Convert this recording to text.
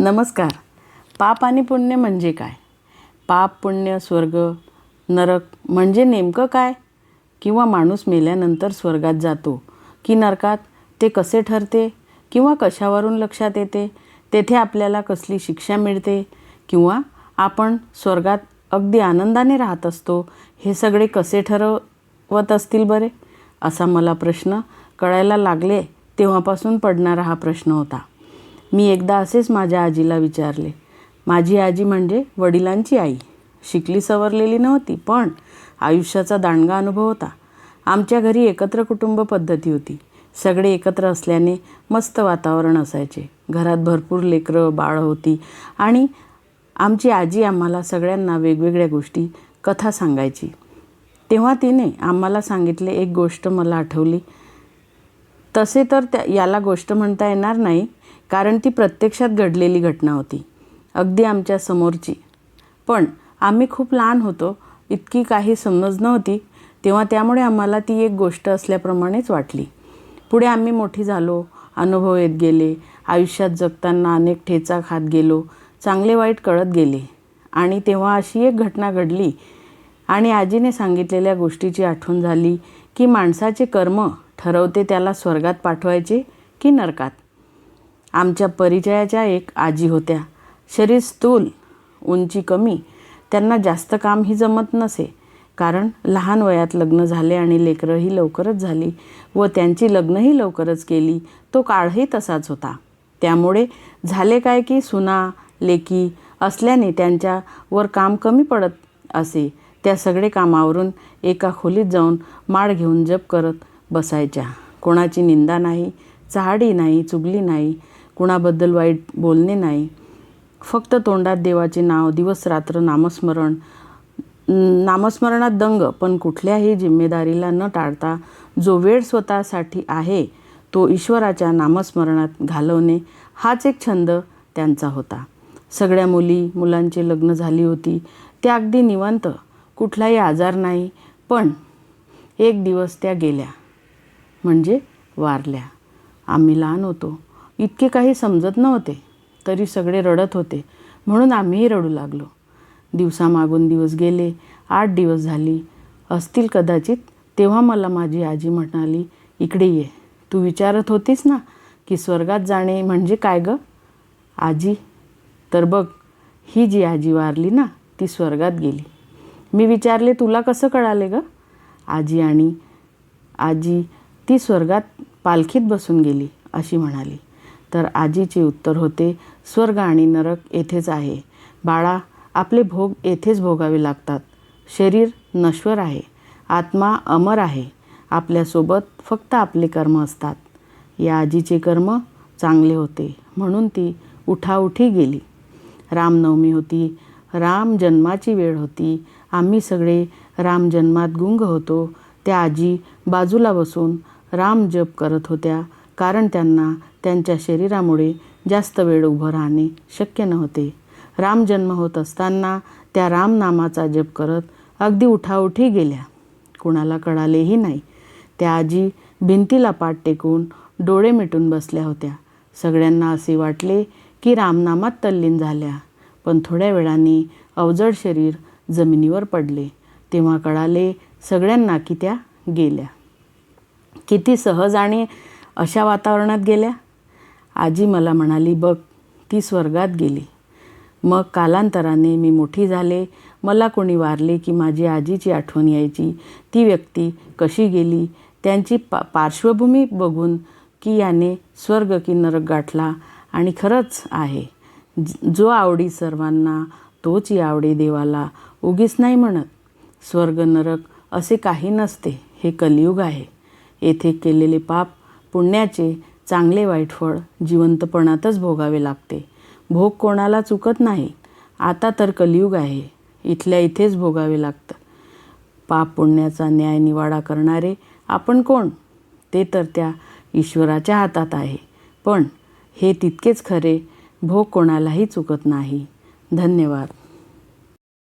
नमस्कार. पाप आणि पुण्य म्हणजे काय? पाप पुण्य स्वर्ग नरक म्हणजे नेमकं काय? किंवा माणूस मेल्यानंतर स्वर्गात जातो की नरकात ते कसे ठरते? किंवा कशावरून लक्षात येते? तेथे आपल्याला कसली शिक्षा मिळते? किंवा आपण स्वर्गात अगदी आनंदाने राहत असतो हे सगळे कसे ठरवत असतील बरे? असा मला प्रश्न कळायला लागले तेव्हापासून पडणारा हा प्रश्न होता. मी एकदा असेच माझ्या आजीला विचारले. माझी आजी म्हणजे वडिलांची आई. शिकली सवरलेली नव्हती पण आयुष्याचा दांडगा अनुभव होता. आमच्या घरी एकत्र कुटुंब पद्धती होती. सगळे एकत्र असल्याने मस्त वातावरण असायचे. घरात भरपूर लेकरं बाळ होती आणि आमची आजी आम्हाला सगळ्यांना वेगवेगळ्या गोष्टी कथा सांगायची. तेव्हा तिने आम्हाला सांगितले एक गोष्ट मला आठवली. तसे तर त्या याला गोष्ट म्हणता येणार नाही कारण ती प्रत्यक्षात घडलेली घटना होती. अगदी आमच्या समोरची. पण आम्ही खूप लहान होतो इतकी काही समज नव्हती तेव्हा त्यामुळे आम्हाला ती एक गोष्ट असल्याप्रमाणेच वाटली. पुढे आम्ही मोठी झालो अनुभव येत गेले आयुष्यात जगताना अनेक ठेचा खात गेलो चांगले वाईट कळत गेले. आणि तेव्हा अशी एक घटना घडली आणि आजीने सांगितलेल्या गोष्टीची आठवण झाली की माणसाचे कर्म ठरवते त्याला स्वर्गात पाठवायचे की नरकात. आमच्या परिचयाच्या एक आजी होत्या. शरीर स्थूल उंची कमी त्यांना जास्त कामही जमत नसे. कारण लहान वयात लग्न झाले आणि लेकरंही लवकरच झाली व त्यांची लग्नही लवकरच केली तो काळही तसाच होता. त्यामुळे झाले काय की सुना लेकी असल्याने त्यांच्यावर काम कमी पडत असे. त्या सगळे कामावरून एका खोलीत जाऊन माळ घेऊन जप करत बसायच्या. कोणाची निंदा नाही चहाडी नाही चुगली नाही कुणाबद्दल वाईट बोलणे नाही. फक्त तोंडात देवाचे नाव दिवस रात्र नामस्मरण नामस्मरणात दंग. पण कुठल्याही जिम्मेदारीला न टाळता जो वेळ स्वतःसाठी आहे तो ईश्वराच्या नामस्मरणात घालवणे हाच एक छंद त्यांचा होता. सगळ्या मुली मुलांची लग्न झाली होती. त्या अगदी निवांत. कुठलाही आजार नाही. पण एक दिवस त्या गेल्या. म्हणजे वारल्या. आम्ही लहान होतो. इतके काही समजत नव्हते तरी सगळे रडत होते. म्हणून आम्हीही रडू लागलो. दिवसामागून दिवस गेले आठ दिवस झाली. असतील कदाचित तेव्हा मला माझी आजी म्हणाली इकडे ये. तू विचारत होतीस ना की स्वर्गात जाणे म्हणजे काय गं? आजी. तर बघ ही जी आजी वारली ना ती स्वर्गात गेली. मी विचारले तुला कसं कळाले गं? आजी आणि आजी ती स्वर्गात पालखीत बसून गेली अशी म्हणाली. तर आजीचे उत्तर होते स्वर्ग आणि नरक येथेच आहे. बाळा आपले भोग येथेच भोगावे लागतात. शरीर नश्वर आहे. आत्मा अमर आहे. आपल्यासोबत फक्त आपले कर्म असतात. या आजीचे कर्म चांगले होते. म्हणून ती उठाउठी गेली. रामनवमी होती. राम जन्माची वेळ होती. आम्ही सगळे राम जन्मात गुंग होतो. त्या आजी बाजूला बसून राम जप करत होत्या. कारण त्यांना त्यांच्या शरीरामुळे जास्त वेळ उभं राहणे शक्य नव्हते. राम जन्म होत असताना त्या रामनामाचा जप करत अगदी उठाउठी गेल्या. कुणाला कळालेही नाही. त्या आजी भिंतीला पाठ टेकून डोळे मिटून बसल्या होत्या. सगळ्यांना असे वाटले की रामनामात तल्लीन झाल्या पण थोड्या वेळाने अवजड शरीर जमिनीवर पडले. तेव्हा कळाले सगळ्यांना की त्या गेल्या. किती सहज आणि अशा वातावरणात गेल्या. आजी मला म्हणाली बघ ती स्वर्गात गेली. मग कालांतराने मी मोठी झाले. मला कोणी वारले की माझी आजीची आठवण यायची. ती व्यक्ती कशी गेली? त्यांची पा पार्श्वभूमी बघून की याने स्वर्ग की नरक गाठला आणि खरंच आहे. जो आवडी सर्वांना तोच आवडे देवाला उगीच नाही म्हणत. स्वर्ग नरक असे काही नसते. हे कलियुग आहे. येथे केलेले पाप पुण्याचे चांगले वाईट फळ जिवंतपणातच भोगावे लागते. भोग कोणाला चुकत नाही. आता तर कलियुग आहे. इथल्या इथेच भोगावे लागतं. पाप पुण्याचा न्याय निवाडा करणारे आपण कोण? ते तर त्या ईश्वराच्या हातात आहे. पण हे तितकेच खरे भोग कोणालाही चुकत नाही. धन्यवाद.